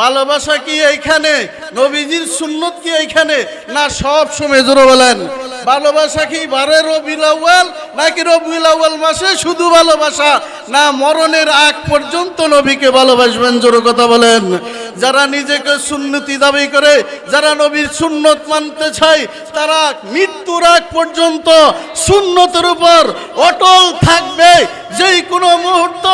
ভালোবাসা কি এইখানে? নবীজির সুন্নত কি এইখানে? না, সব সময় জোরে বলেন। ভালোবাসা কি বারে রবিউল আউয়াল নাকি রবিউল আউয়াল মাসে শুধু ভালোবাসা? না, মরণের আগ পর্যন্ত নবীকে ভালোবাসবেন, জোরে কথা বলেন। যারা নিজেকে সুন্নতি দাবি করে, যারা নবীর সুন্নত মানতে চায়, তারা মৃত্যুর আগ পর্যন্ত সুন্নতের উপর অটল থাকবে। যেই কোনো মুহূর্ত,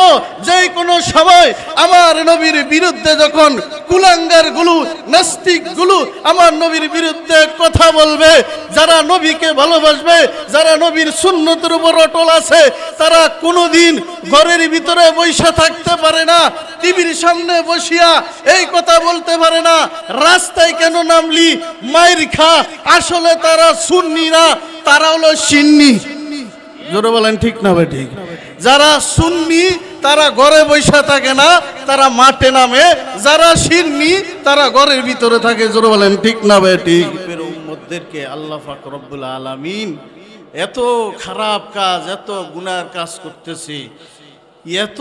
যেই কোনো সময় আমার নবীর বিরুদ্ধে যখন কুলাঙ্গারগুলো, নাস্তিকগুলো আমার নবীর বিরুদ্ধে কথা বলবে, যারা নবীকে ভালোবাসবে, যারা নবীর সুন্নতের উপর অটল আছে, তারা কোনোদিন ঘরের ভিতরে বৈশা থাকতে পারে না, টিভির সামনে বসিয়া এই কথা বলতে পারে না, রাস্তায় কেন নামলি? মায়ের খা, আসলে তারা সুন্নি না তারা হলো সিন্নি। জোরে বলেন, ঠিক না ভাই, ঠিক। যারা সুন্নি, তারা ঘরে বৈশা থাকে না, তারা মাঠে নামে। যারা সিন্নি, তারা ঘরের ভিতরে থাকে। জোরে বলেন, ঠিক না ভাই, ঠিক? উম্মতদেরকে আল্লাহ পাক আলামিন এত খারাপ কাজ, এত গুনার কাজ করতেছে, এত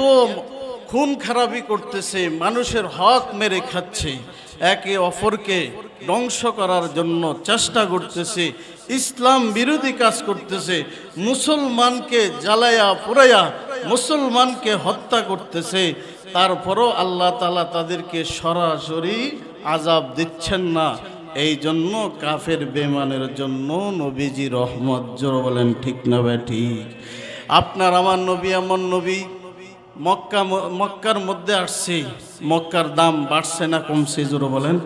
খুন খারাপি করতেছে, মানুষের হক মেরে খাচ্ছে। একে অপরকে ধ্বংস করার জন্য চেষ্টা করতেছে, ইসলাম বিরোধী কাজ করতেছে, মুসলমানকে জ্বালায়া পুরাইয়া মুসলমানকে হত্যা করতেছে। তারপরও আল্লাহ তালা তাদেরকে সরাসরি আজাব দিচ্ছেন না। এই জন্য কাফের বেমানের জন্য নবীজি রহমত জোর বলেন, ঠিক না বে ঠিক? আপনার, আমার নবী আমার নবী মক্কা মক্কার মধ্যে আসছি। মক্কার দাম বাড়ছে না কমছে, জোরে বলেন।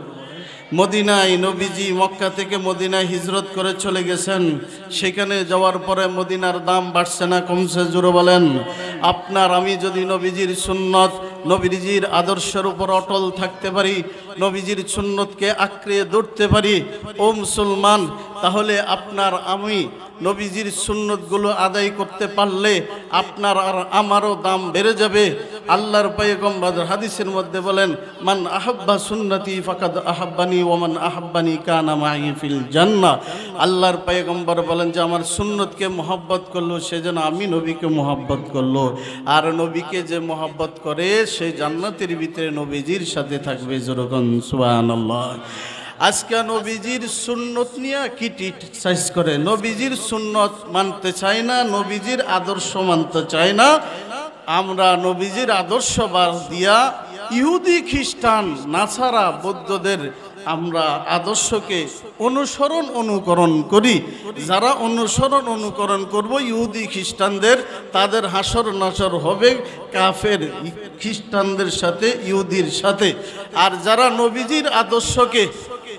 মদিনায় নবীজি মক্কা থেকে মদিনায় হিজরত করে চলে গেছেন। সেখানে যাওয়ার পরে মদিনার দাম বাড়ছে না কমছে, জোরে বলেন। আপনার আমি যদি নবীজির সুন্নত, নবীজির আদর্শের উপর অটল থাকতে পারি, নবীজির সুন্নতকে আঁকড়ে ধরতে পারি, ও মুসলমান, তাহলে আপনার আমি নবীজির সুন্নতগুলো আদায় করতে পারলে আপনার আর আমারও দাম বেড়ে যাবে। আল্লাহর পয়গম্বর হাদিসের মধ্যে বলেন, মান আহাব্বা সুন্নতি ফাকাদ আহাব্বানি ওমান আহাব্বানি কানা মাই ফিল জান্নাহ। আল্লাহর পয়গম্বর বলেন যে, আমার সুন্নতকে মোহাব্বত করল, সে যেন আমি নবীকে মোহাব্বত করল। আর নবীকে যে মোহাব্বত করে, সে জান্নাতের ভিতরে নবীজির সাথে থাকবে। যেরকম সুবহানাল্লাহ। আজকে নবীজির সুন্নত নিয়ে ক্রিটিসাইজ করে? নবীজির সুন্নত মানতে চায় না, নবীজির আদর্শ মানতে চায় না। আমরা নবীজির আদর্শ বাদ দিয়া ইহুদি, খ্রিস্টান নাছারা বৌদ্ধদের আমরা আদর্শকে অনুসরণ, অনুকরণ করি। যারা অনুসরণ, অনুকরণ করব, ইহুদি, খ্রিস্টানদের, তাদের হাসর নাসর হবে কাফের খ্রিস্টানদের সাথে, ইহুদির সাথে। আর যারা নবীজির আদর্শকে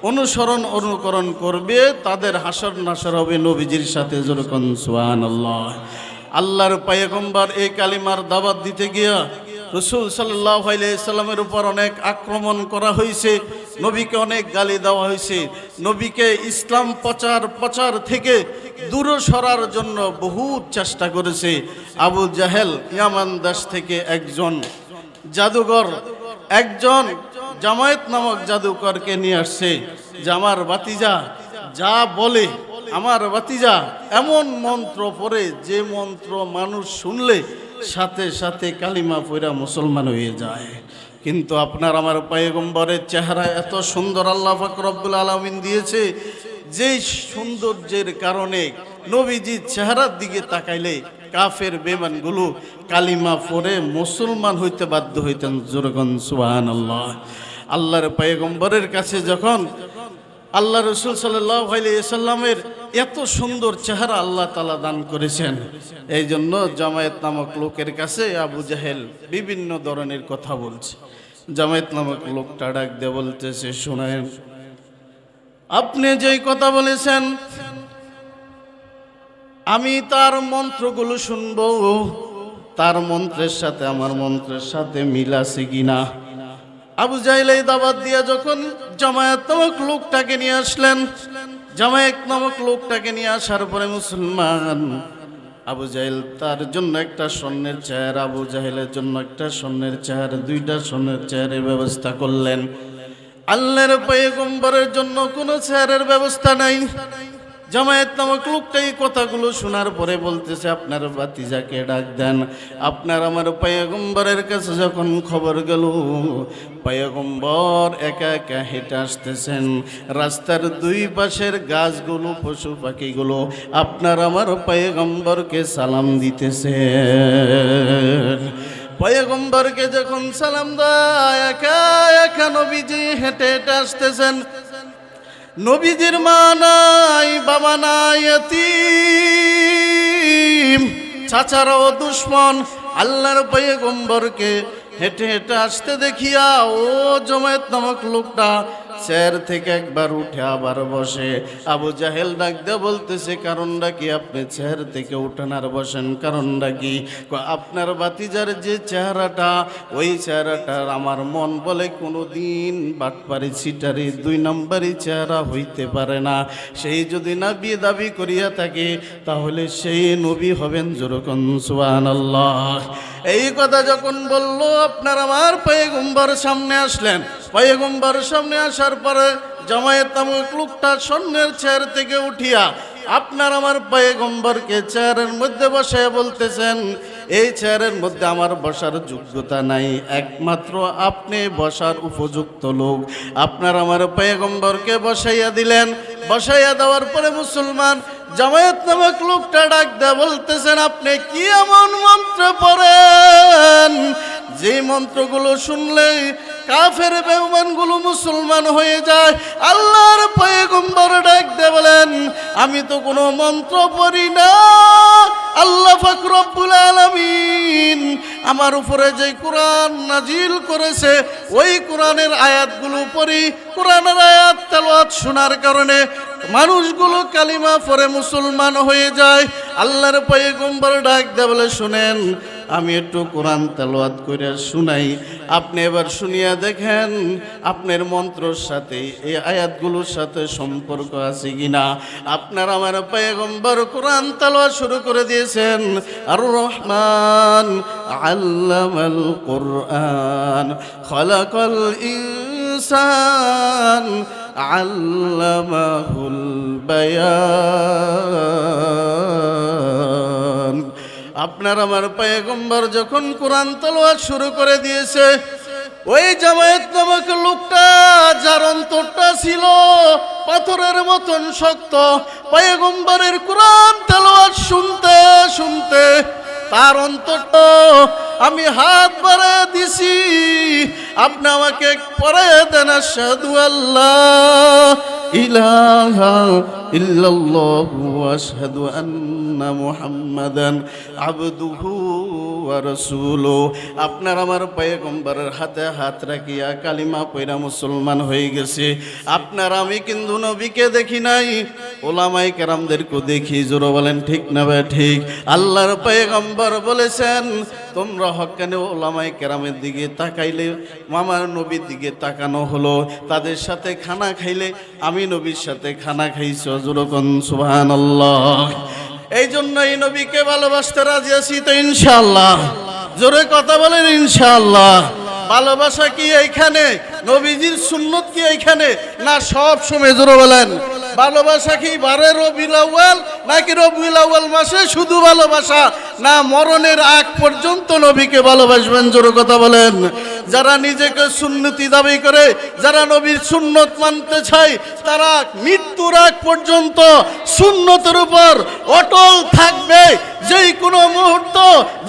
অনুসরণ, অনুকরণ করবে, তাদের হাসর নাসর হবে নবীজির সাথে যেরকম সুহান আল্লাহ আল্লাহর পায়গম্বর এই কালিমার দাবাত দিতে গিয়া রসুল সাল্লাহ সাল্লামের উপর অনেক আক্রমণ করা হয়েছে নবীকে অনেক গালি দেওয়া হয়েছে নবীকে ইসলাম প্রচার প্রচার থেকে দূরে সরার জন্য বহু চেষ্টা করেছে। আবু জাহেল ইয়ামান দাস থেকে একজন জাদুঘর, একজন জামায়াত নামক জাদুকরকে নিয়ে আসছে যে আমার বাতিজা যা বলে আমার বাতিজা এমন মন্ত্র পড়ে যে মন্ত্র মানুষ শুনলে সাথে সাথে কালিমা পইরা মুসলমান হয়ে যায়। কিন্তু আপনার আমার পায়গম্বরের চেহারা এত সুন্দর আল্লাহ ফাকরবুল আলমিন দিয়েছে, যেই সৌন্দর্যের কারণে নবীজির চেহারার দিকে তাকাইলে কাফের বেমানগুলো কালিমা পরে মুসলমান হইতে বাধ্য হইতেন। জোরগন সুবাহান আল্লাহ আল্লাহর পায়গম্বরের কাছে যখন আল্লাহ রসুল সাল্লামের এত সুন্দর চেহারা আল্লাহ তালা দান করেছেন এই জন্য জামায়াত নামক লোকের কাছে আবু জাহেল বিভিন্ন ধরনের কথা বলছে। জামায়াত নামক লোকটা ডাক দিয়ে বলতেছে, শোনেন, আপনি যেই কথা বলেছেন, আমি তার মন্ত্রগুলো শুনব। তার মন্ত্রের সাথে আমার মন্ত্রের সাথে মিল আছে কিনা? আবু জাইল এই দাবাত দিয়া যখন জামায়াত নামক লোকটাকে নিয়ে আসলেন, জামায়াত নামক লোকটাকে নিয়ে আসার পরে মুসলমান, আবু জাহিল তার জন্য একটা স্বর্ণের চেয়ার, আবু জাহিলের জন্য একটা স্বর্ণের চেয়ার, দুইটা স্বর্ণের চেয়ারের ব্যবস্থা করলেন। আল্লাহর পয়গম্বরের জন্য কোনো চেয়ারের ব্যবস্থা নাই। জামায়াত নামক লোকটা এই কথাগুলো শোনার পরে বলতেছে, আপনার বাতিজাকে ডাক দেন। আপনার আমার পায়গম্বরের কাছে যখন খবর গেল, পায়গম্বর একা একা হেঁটে আসতেছেন। রাস্তার দুই পাশের গাছগুলো, পশু পাখিগুলো আপনার আমার পায়গম্বরকে সালাম দিতেছে পয়গম্বরকে যখন সালাম দেয়, একা একা নবীজি হেঁটে হেঁটে আসতেছেন। নবীজির মা নাই বাবা নাই চাচারাও দুশ্মন আল্লাহর পয়গম্বরকে হেঁটে হেঁটে আসতে দেখিয়া, ও জমায়েত নামক লোকটা চেয়ার থেকে একবার উঠে আবার বসে। আবু জাহেল ডাক দিয়ে বলতেছে, কারণটা কি? আপনি চেয়ার থেকে উঠেন আর বসেন, কারণটা কি? আপনার বাতিজার যে চেহারাটা, ওই চেহারাটার আমার মন বলে কোনো দিন বাটপারি ছিটারি দুই নম্বরই চেহারা হইতে পারে না। সেই যদি না বিয়ে দাবি করিয়া থাকে, তাহলে সেই নবী হবেন যেরকম সুবান আল্লাহ এই কথা যখন বলল, আপনার আমার পয়গম্বর সামনে আসলেন। পয়গম্বর সামনে আসার পরে জামায়াত নামক লোকটা স্বর্ণের চেয়ার থেকে উঠিয়া আপনার আমার পয়গম্বরকে চেয়ারের মধ্যে বসে বলতেছেন, এই চেয়ারের মধ্যে আমার বসার যোগ্যতা নাই। একমাত্র আপনি বসার উপযুক্ত লোক। আপনার আমার পয়গম্বরকে বসাইয়া দিলেন। বসাইয়া দেওয়ার পরে মুসলমান জামায়াত নামক লোকটা ডাক দেয়া বলতেছেন, আপনি কি এমন মন্ত্র পড়েন? যে মন্ত্রগুলো শুনলে কাফের বেউমানগুলো মুসলমান হয়ে যায়, আল্লাহর পয়গম্বর ডাক দে বলেন, আমি তো কোনো মন্ত্র পড়ি না। আল্লাহ ফাকরব্বুল আলামিন আমার উপরে যে কোরআন নাজিল করেছে, ওই কোরআনের আয়াতগুলো পড়ি। কোরআনের আয়াত তেলাওয়াত শোনার কারণে মানুষগুলো কালিমা পরে মুসলমান হয়ে যায়। আল্লাহর পয়গম্বর ডাক দে বলে, শুনেন আমি একটু কোরআন তেলাওয়াত করে শুনাই। আপনি এবার শুনিয়া দেখেন, আপনার মন্ত্রর সাথে, এই আয়াতগুলোর সাথে সম্পর্ক আছে কিনা? আপনার আমার পয়গম্বর কোরআন তেলাওয়াত শুরু করে দিয়েছেন আর রহমান আল্লামাল কোরআন, খলাকল ইনসান আল্লামাহুল বায়ান। আপনার আমার পয়গম্বর যখন কোরআন তলোয়ার শুরু করে দিয়েছে, ওই জামায়াত নামক লোকটা যার অন্তরটা ছিল পাথরের মতন শক্ত, পয়গম্বরের কোরআন তেলাওয়াত শুনতে শুনতে তার অন্তরটা আমি হাত বাড়ে দিছি। আপনি আমাকে পরে দেন সাধু আল্লাহ ইলাহা ইল্লাল্লাহু আশহাদু আন্না মুহাম্মাদান আবদুহু ওয়া রাসূলুহু আপনার আমার পয়গম্বরের হাতে হাত রাখিয়া কালিমা পয়রা মুসলমান হয়ে গেছে। আপনার আমি কিন্তু নবীকে দেখি নাই। ওলামাই কেরামদেরকে দেখি, জোর বলেন, ঠিক না ভাই? ঠিক। আল্লাহর পয়গম্বর বলেছেন, তোমরা হকানে ওলামাই কেরামের দিকে তাকাইলে মামার নবীর দিকে তাকানো হলো। তাদের সাথে খানা খাইলে, আমি নবীর সাথে খানা খাইছ জোরকন সুবহান এই জন্য এই নবীকে ভালোবাসতে রাজি আছি তো ইনশাল্লাহ জোরে কথা বলেন ইনশাল্লাহ ভালোবাসা কি এইখানে? নবীজির সুন্নত কি এইখানে? না, সব সময় জোরে বলেন। ভালোবাসা কি বারে আউয়াল নাকি আউয়াল মাসে? শুধু ভালোবাসা। না, মরণের আগ পর্যন্ত নবীকে ভালোবাসবেন, জোরে কথা বলেন। যারা নিজেকে সুন্নতি দাবি করে, যারা নবীর সুন্নত মানতে চায়, তারা মৃত্যুর আগ পর্যন্ত সুন্নতের উপর অটল থাকবে। যেই কোনো মুহূর্ত,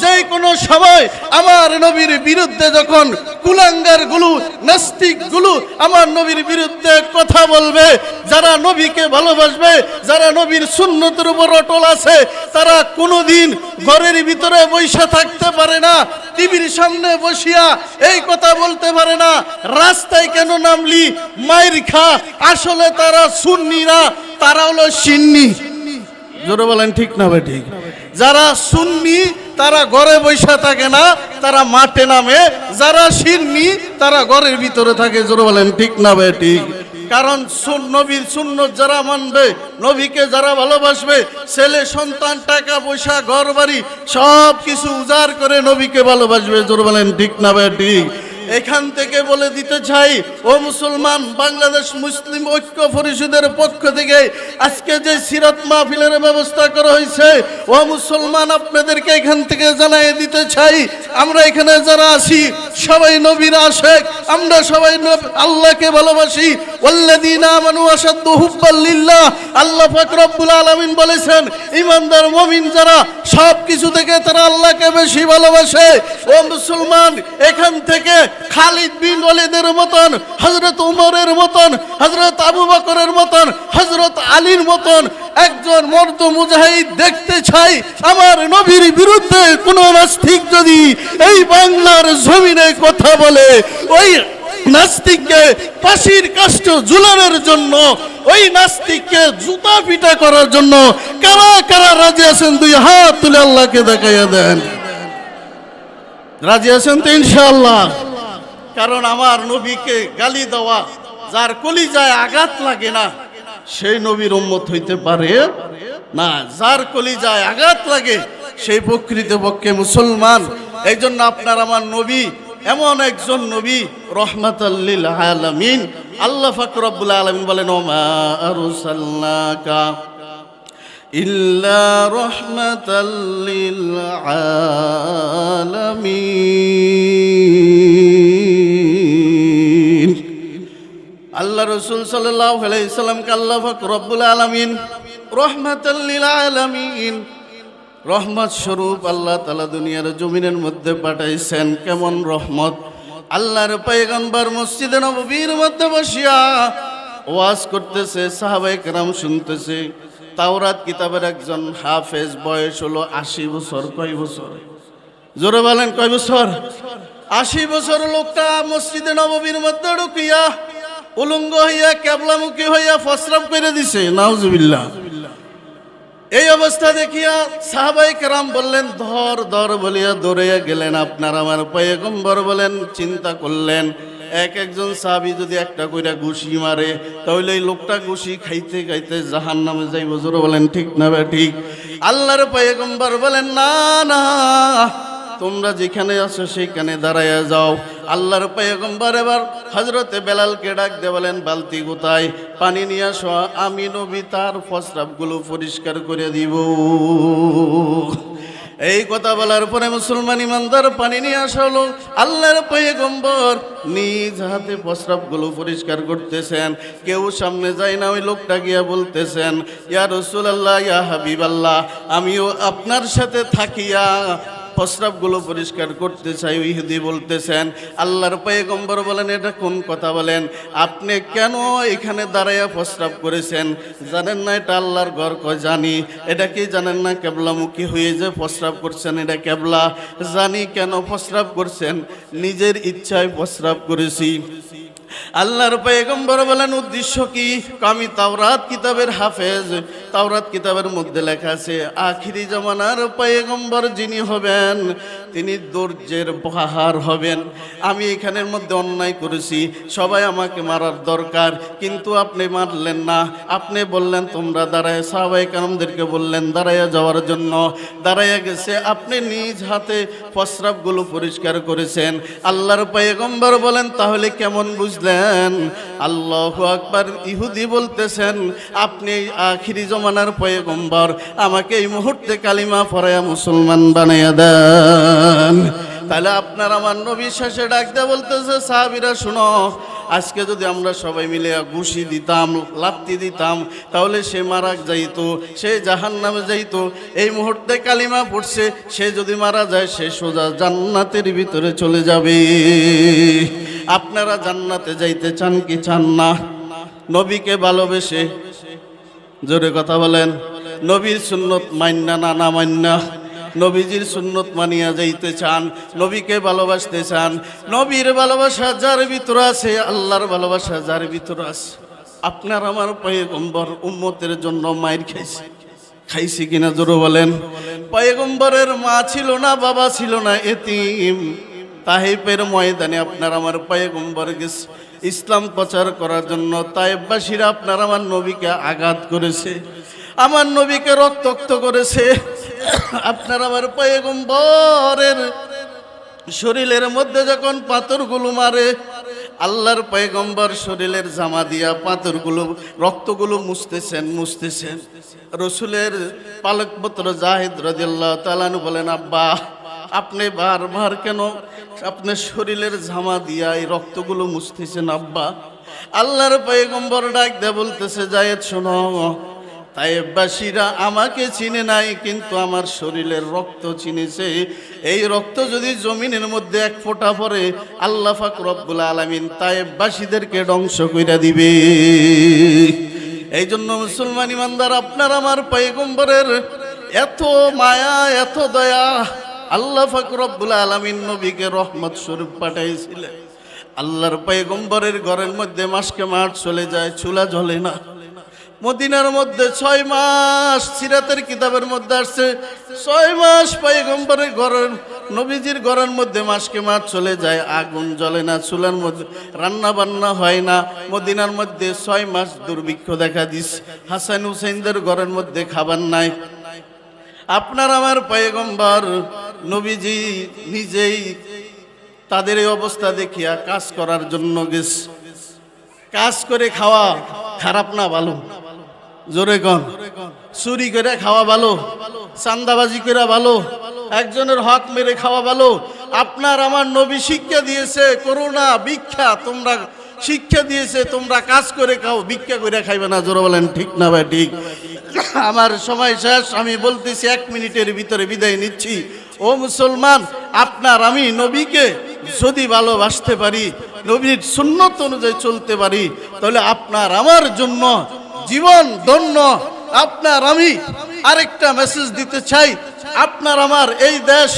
যেই কোনো সময় আমার নবীর বিরুদ্ধে যখন কুলাঙ্গারগুলো নাস্তিকগুলো আমার নবীর বিরুদ্ধে কথা বলবে, যারা নবীকে ভালোবাসবে, যারা নবীর সুন্নতের উপর অটল আছে, তারা কোনোদিন ঘরের ভিতরে বৈশা থাকতে পারে না, টিভির সামনে বসিয়া এই কথা বলতে পারে না, রাস্তায় কেন নামলি? মায়ের খা, আসলে তারা সুন্নিরা, তারা হলো সিন্নি। জোরে বলেন, ঠিক না ভাই, ঠিক। যারা সুন্নি, তারা ঘরে বৈশা থাকে না, তারা মাঠে নামে। যারা সিন্নি, তারা ঘরের ভিতরে থাকে, জোরে বলেন, ঠিক না ভাই, ঠিক? কারণ নবীর সুন্নত যারা মানবে, নবীকে যারা ভালোবাসবে, ছেলে, সন্তান, টাকা পয়সা ঘর বাড়ি সব কিছু উজাড় করে নবীকে ভালোবাসবে, জোর বলেন, ঠিক না ভাই, ঠিক? এখান থেকে বলে দিতে চাই, ও মুসলমান, বাংলাদেশ মুসলিম ঐক্য পরিষদের পক্ষ থেকে আজকে যে সিরাত মাহফিলের ব্যবস্থা করা হয়েছে, ও মুসলমান, আপনাদেরকে এখান থেকে জানাই দিতে চাই, আমরা এখানে যারা আছি, সবাই নবীর আশেক, আমরা সবাই আল্লাহকে ভালোবাসি। হুব্বাল আল্লাহ বলেছেন, ইমানদার যারা সব কিছু থেকে তারা আল্লাহকে বেশি ভালোবাসে। ও মুসলমান, এখান থেকে খালিদ বিন ওয়ালিদের মতন, হযরত উমরের মতন, হযরত আবু বকরের মতন, হযরত আলীর মতন একজন মর্দ মুজাহিদ দেখতে চাই, আমার নবীর বিরুদ্ধে কোন নাস্তিক যদি এই বাংলার জমিনে কথা বলে, ওই নাস্তিককে ফাঁসির কাষ্ট ঝুলানোর জন্য, ওই নাস্তিককে জুতা পিটা করার জন্য কারা কারা রাজি আছেন, দুই হাত তুলে আল্লাহকে দেখাইয়া দেন। রাজি আছেন তো ইনশাআল্লাহ। কারণ আমার নবীকে গালি দেওয়া, যার কলিজায় আঘাত লাগে না, সেই নবীর উম্মত হইতে পারে না। যার কলিজায় আঘাত লাগে, সেই প্রকৃতপক্ষে মুসলমান। এই জন্য আপনার আমার নবী, এমন একজন নবী রহমাতাল্লিল আলামিন। আল্লাহ ফাকরাবুল আলমিন বলেন, ওমা ইল্লা রসুল সাল্লাহ আলাইসাল্লামকে আল্লাহ রব্বুল আলমিন রহমাতাল্লিল আলামিন, রহমত স্বরূপ আল্লাহ তালা দুনিয়ার জমিনের মধ্যে পাঠাইছেন। কেমন রহমত? আল্লাহর পয়গম্বর মসজিদে নবীর মধ্যে বসিয়া ওয়াজ করতেছে সাহাবাই কেরাম শুনতেছে। তাওরাত কিতাবের একজন হাফেজ, বয়স হলো আশি বছর। কয় বছর? জোরে বলেন, কয় বছর? আশি বছর লোকটা মসজিদে নববীর মধ্যে ঢুকিয়া উলঙ্গ হইয়া কেবলামুখী হইয়া ফসরাব করে দিছে, নাউজুবিল্লাহ। এই অবস্থা দেখিয়া সাহাবাই কেরাম বললেন, ধর ধর বলিয়া দৌড়াইয়া গেলেন আপনার আমার পয়গম্বর বলেন, চিন্তা করলেন, এক একজন সাহাবি যদি একটা কইরা ঘুষি মারে, তাহলে এই লোকটা ঘুষি খাইতে খাইতে জাহান নামে যাই বজুর বলেন, ঠিক না বে ঠিক? আল্লাহর পয়গম্বর বলেন, না না, তোমরা যেখানে আছো সেখানে দাঁড়াইয়া যাও আল্লাহর পয়গম্বর এবার হজরতে বেলালকে ডাক দে বলেন, বালতি গোতায় পানি নিয়ে আসো, আমি নবী তার ফসরাবগুলো পরিষ্কার করে দিব। এই কথা বলার পরে মুসলমান ইমানদার পানি নিয়ে আসা হলো। আল্লাহর পয়গম্বর নিজ হাতে প্রস্রাবগুলো পরিষ্কার করতেছেন। কেউ সামনে যায় না, ওই লোকটা গিয়া বলতেছেন, ইয়া রসুল আল্লাহ ইয়া হাবিব আল্লাহ আমিও আপনার সাথে থাকিয়া প্রস্রাবগুলো পরিষ্কার করতে চাই, ইহুদি বলতেছেন। আল্লাহর পয়গম্বর বলেন, এটা কোন কথা বলেন? আপনি কেন এখানে দাঁড়াইয়া প্রস্রাব করেছেন? জানেন না, এটা আল্লাহর ঘর কয় জানি। এটা কি জানেন না, কেবলামুখী হয়ে যে প্রস্রাব করছেন, এটা কেবলা? জানি কেন প্রস্রাব করছেন? নিজের ইচ্ছায় প্রস্রাব করেছি। আল্লাহর পেগম্বর বলেন, উদ্দেশ্য কি? আমি তাওরাত কিতাবের হাফেজ। তাওরাত কিতাবের মধ্যে লেখা আছে, আখিরি জমানার পেগম্বর যিনি হবেন তিনি দর্জের পাহাড় হবেন। আমি এখানের মধ্যে অন্যায় করেছি, সবাই আমাকে মারার দরকার, কিন্তু আপনি মারলেন না। আপনি বললেন, তোমরা দাঁড়ায় সাহাবাই কারমদেরকে বললেন দাঁড়াইয়া যাওয়ার জন্য। দাঁড়াইয়া গেছে, আপনি নিজ হাতে প্রস্রাবগুলো পরিষ্কার করেছেন। আল্লাহর পয়গম্বর বলেন, তাহলে কেমন বুঝলেন? আল্লাহ আকবার ইহুদি বলতেছেন, আপনি আখিরি জমানার পয়গম্বর, আমাকে এই মুহূর্তে কালিমা পড়াইয়া মুসলমান বানাইয়া দেন তাহলে আপনার আমার নবী শেষে ডাক দেয়া বলতেছে, সাহাবিরা, শুনো, আজকে যদি আমরা সবাই মিলে ঘুষি দিতাম, লাত্তি দিতাম, তাহলে সে মারা যাইত, সে জাহান নামে যাইতো। এই মুহূর্তে কালিমা পড়ছে, সে যদি মারা যায়, সে সোজা জান্নাতের ভিতরে চলে যাবে। আপনারা জান্নাতে যাইতে চান কি চান না? নবীকে ভালোবেসে জোরে কথা বলেন। নবীর সুন্নত মান্না না না মান্না নবীজির সুন্নত মানিয়া যাইতে চান, নবীকে ভালোবাসতে চান। নবীর ভালোবাসা যার ভিতর আছে, আল্লাহর ভালোবাসা যার ভিতর আছে। আপনার আমার পয়গম্বর উম্মতের জন্য মায়ের খাইছে। খাইছি কিনা জোরে বলেন। পয়গম্বরের মা ছিল না, বাবা ছিল না এতিম। তাহিপের ময়দানে আপনার আমার পয়গম্বর গেছে। ইসলাম প্রচার করার জন্য তাইবাসীরা আপনার আমার নবীকে আঘাত করেছে। আমার নবীকে রক্তক্ত করেছে। আপনার আমার পয়গম্বরের শরীরের মধ্যে যখন পাথরগুলো মারে, আল্লাহর পয়গম্বর শরীরের জামা দিয়া পাথরগুলো, রক্তগুলো মুছতেছেন মুছতেছেন। রসুলের পালকপত্র জাহিদ রাজিয়াল্লাহ তালানু বলেন, আব্বা, আপনি বারবার কেন আপনার শরীরের জামা দিয়া এই রক্তগুলো মুছতেছেন, আব্বা? আল্লাহর পয়গম্বর ডাক দেয়া বলতেছে, জায়েদ, শোনো তাইবাসীরা আমাকে চিনে নাই, কিন্তু আমার শরীরের রক্ত চিনেছে। এই রক্ত যদি জমিনের মধ্যে এক ফোঁটা পরে আল্লাহ ফাক আলমিন তাইবাসীদেরকে ধ্বংস কইরা দিবে। এই জন্য মুসলমান ইমানদার, আপনার আমার পয়গম্বরের এত মায়া, এত দয়া, আল্লাহ ফাক আলমিন নবীকে রহমত স্বরূপ পাঠাইছিলেন। আল্লাহর পয়গম্বরের ঘরের মধ্যে মাসকে মাঠ চলে যায়, চুলা জ্বলে না। মদিনার মধ্যে ছয় মাস সিরাতের কিতাবের মধ্যে আসছে। ছয় মাস পয়গম্বরের ঘরের, নবীজির ঘরের মধ্যে মাসকে মাস চলে যায়, আগুন জ্বলে না, চুলার মধ্যে রান্না বান্না হয় না। মদিনার মধ্যে ছয় মাস দুর্ভিক্ষ দেখা দিস। হাসান হুসেনদের ঘরের মধ্যে খাবার নাই। আপনার আমার পয়গম্বর, নবীজি নিজেই তাদের এই অবস্থা দেখিয়া কাজ করার জন্য গেছ। কাজ করে খাওয়া খারাপ না, ভালো। জোরে কন। চুরি করে খাওয়া ভালো, চান্দাবাজি করে ভালো, একজনের হক মেরে খাওয়া ভালো। আপনার আমার নবী শিক্ষা দিয়েছে করোনা ভিক্ষা, তোমরা শিক্ষা দিয়েছে, তোমরা কাজ করে খাও, ভিক্ষা করে খাইবে না, জোরে বলেন, ঠিক না ভাই, ঠিক? আমার সময় শেষ, আমি বলতেছি এক মিনিটের ভিতরে বিদায় নিচ্ছি। ও মুসলমান, আপনার আমি নবীকে যদি ভালোবাসতে পারি, নবীর সুন্নত অনুযায়ী চলতে পারি, তাহলে আপনার আমার জন্য জীবন ধন্য। আপনার আমি আরেকটা মেসেজ দিতে চাই। আপনার আমার এই দেশ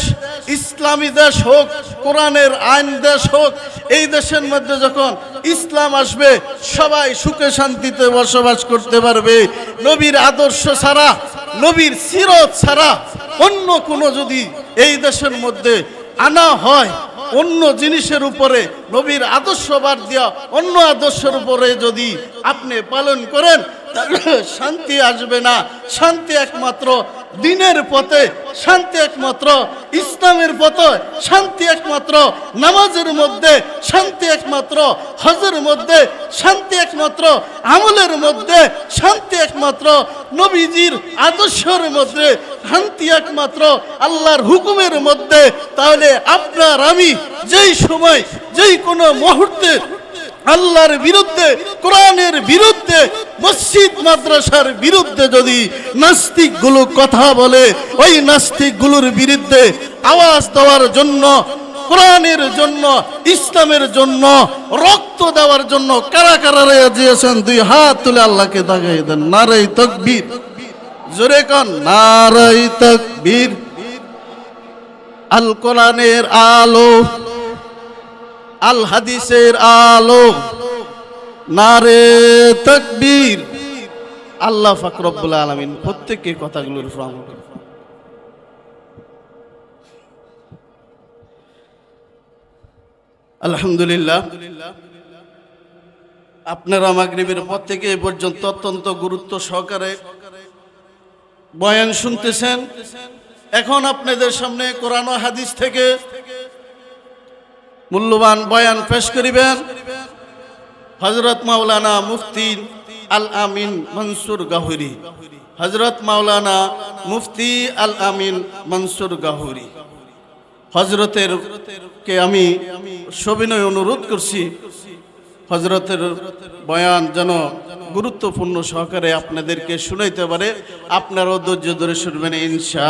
ইসলামী দেশ হোক, কোরআনের আইন দেশ হোক, এই দেশের মধ্যে যখন ইসলাম আসবে, সবাই সুখে শান্তিতে বসবাস করতে পারবে। নবীর আদর্শ ছাড়া, নবীর সিরত ছাড়া অন্য কোনো যদি এই দেশের মধ্যে আনা হয় অন্য জিনিসের উপরে নবীর আদর্শ বাদ দিয়া অন্য আদর্শের উপরে যদি আপনি পালন করেন শান্তি আসবে না। শান্তি একমাত্র দিনের পথে, শান্তি একমাত্র ইসলামের পথে, শান্তি একমাত্র নামাজের মধ্যে, শান্তি একমাত্র হজের মধ্যে, শান্তি একমাত্র আমলের মধ্যে, শান্তি একমাত্র নবীজির আদর্শের মধ্যে, শান্তি একমাত্র আল্লাহর হুকুমের মধ্যে। তাহলে আপনার আমি যেই সময়, যেই কোনো মুহূর্তে আল্লাহর বিরুদ্ধে, কোরআনের বিরুদ্ধে, মসজিদ, মাদ্রাসার বিরুদ্ধে যদি নাস্তিক নাস্তিকগুলো কথা বলে, ওই নাস্তিকগুলোর বিরুদ্ধে আওয়াজ দেওয়ার জন্য, কোরআনের জন্য, ইসলামের জন্য, রক্ত দেওয়ার জন্য কারা কারা দিয়েছেন দুই হাত তুলে আল্লাহকে দাগাই দেন নারাই তকবীর। জোরে কন নারাই তকবীর। আল কোরআনের আলো আল হাদিসের আলো নারে তকবীর। আল্লাহ ফাকরবুল আলমিন প্রত্যেককে কথাগুলোর ফ্রম আলহামদুলিল্লাহ, আপনারা মাগরিবের পর থেকে এ পর্যন্ত অত্যন্ত গুরুত্ব সহকারে বয়ান শুনতেছেন। এখন আপনাদের সামনে কোরআন হাদিস থেকে মূল্যবান বয়ান পেশ করিবেন। হজরত মাওলানা মুফতি আল আমিন মনসুর গাহুরি। হজরত মাওলানা মুফতি আল আমিন মনসুর গাহুরি। হজরতের কে আমি সবিনয় অনুরোধ করছি হজরতের বয়ান যেন গুরুত্বপূর্ণ সহকারে আপনাদেরকে শুনাইতে পারে। আপনারাও ধৈর্য ধরে শুনবেন ইনশা।